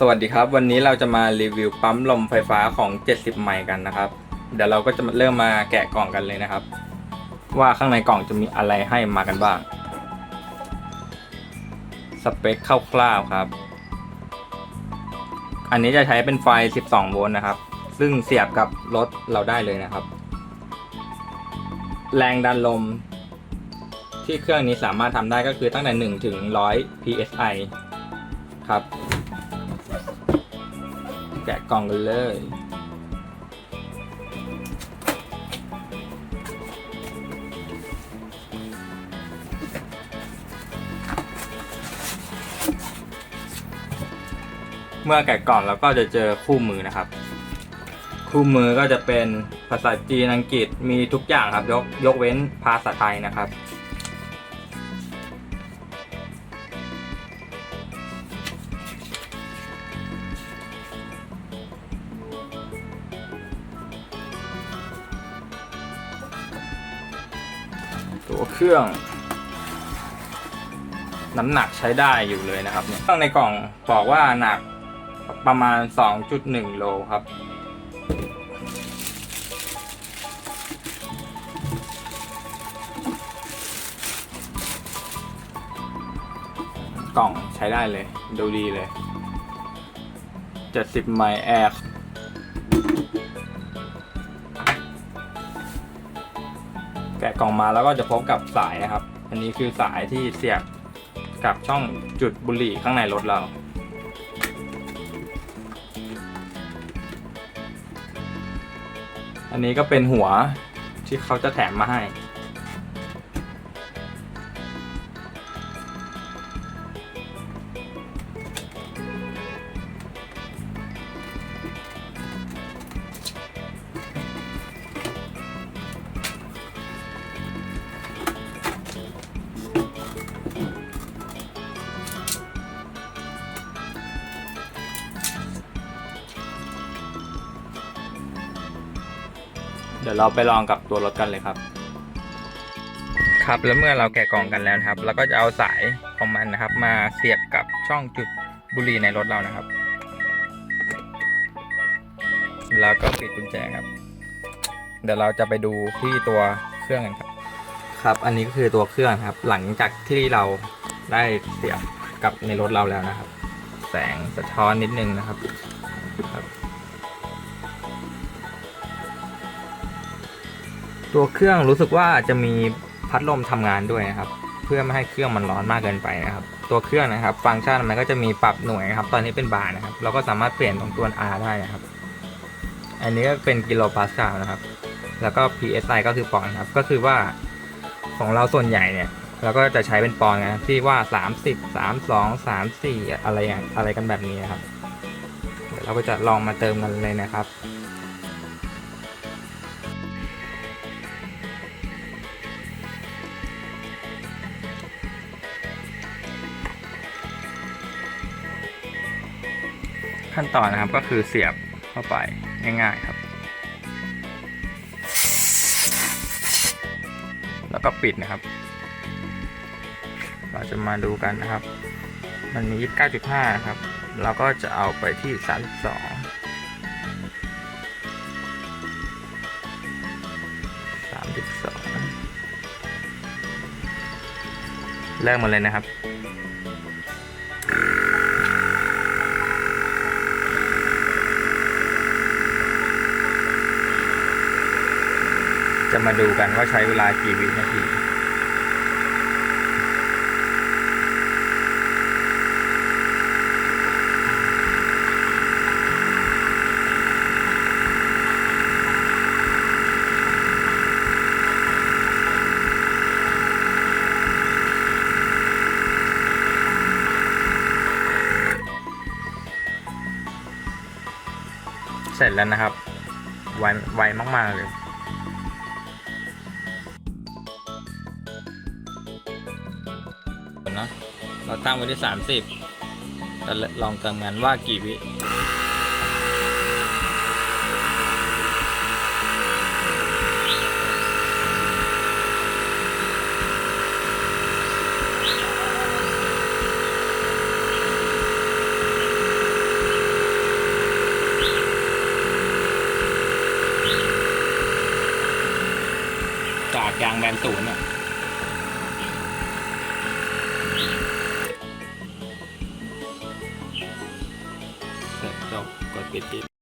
สวัสดีครับ วันนี้เราจะมารีวิวปั๊มลมไฟฟ้าของ 70 ไมล์กันนะครับ เดี๋ยวเราก็จะเริ่มมาแกะกล่องกันเลยนะครับ ว่าข้างในกล่องจะมีอะไรให้มากันบ้าง สเปคคร่าวๆครับ อันนี้จะใช้เป็นไฟ 12 โวลต์นะครับ ซึ่งเสียบกับรถเราได้เลยนะครับ แรงดันลมที่เครื่องนี้สามารถทำได้ก็คือตั้งแต่ 1 ถึง 100 psi ครับ แกะกล่องกันเลย เมื่อแกะกล่องแล้วก็จะเจอคู่มือนะครับ คู่มือก็จะเป็นภาษาจีนอังกฤษมีทุกอย่างครับ ยกยกเว้นภาษาไทยนะครับ ตัวเครื่อง น้ำหนักใช้ได้อยู่เลยนะครับเนี่ยเครื่องในกล่องบอกว่าหนักประมาณ 2.1 โลครับกล่องใช้ได้เลย ดูดีเลย 70ไมล์แอร์ะกล่องมาแล้วก็จะพบกับสายนะครับ อันนี้คือสายที่เสียบกับช่องจุดบุหรี่ข้างในรถเราอันนี้ก็เป็นหัวที่เขาจะแถมมาให้ เดี๋ยวเราไปลองกับตัวรถกันเลยครับ ครับแล้วเมื่อเราแกะกล่องกันแล้วนะครับเราก็จะเอาสายของมันนะครับ มาเสียบกับช่องจุดบุหรี่ในรถเรานะครับ แล้วก็ปิดกุญแจครับ เดี๋ยวเราจะไปดูที่ตัวเครื่องกันครับ ครับอันนี้ก็คือตัวเครื่องครับ หลังจากที่เราได้เสียบกับในรถเราแล้วนะครับ แสงสะท้อนนิดนึงนะครับครับ ตัวเครื่องรู้สึกว่าจะมีพัดลมทำงานด้วยนะครับ เพื่อไม่ให้เครื่องมันร้อนมากเกินไปนะครับ ตัวเครื่องนะครับ ฟังก์ชันมันก็จะมีปรับหน่วยนะครับ ตอนนี้เป็นบาร์นะครับ เราก็สามารถเปลี่ยนตรงตัว R ได้นะครับ อันนี้ก็เป็นกิโลพาสคาลนะครับ แล้วก็ PSI ก็คือปอนด์ครับ ก็คือว่าของเราส่วนใหญ่เนี่ยเราก็จะใช้เป็นปอนด์นะที่ว่า 30 32 34 อะไรอย่างอะไรกันแบบนี้นะครับเดี๋ยวเราก็จะลองมาเติมกันเลยนะครับ ขั้นตอนนะครับก็คือเสียบเข้าไปง่ายๆครับ แล้วก็ปิดนะครับ เราจะมาดูกันนะครับ มันมี 29.5 ครับ เราก็จะเอาไปที่ 32 32 เริ่มมาเลยนะครับ จะมาดูกันว่าใช้เวลากี่วินาทีเสร็จแล้วนะครับ ไวไวมาก ๆ เลย เนาะเราตั้งไว้ที่ 30แต่ลองเติมงานว่ากี่วิจากยางแบนศูนย์ เนี่ยเสร็จจบกดปิดคลิป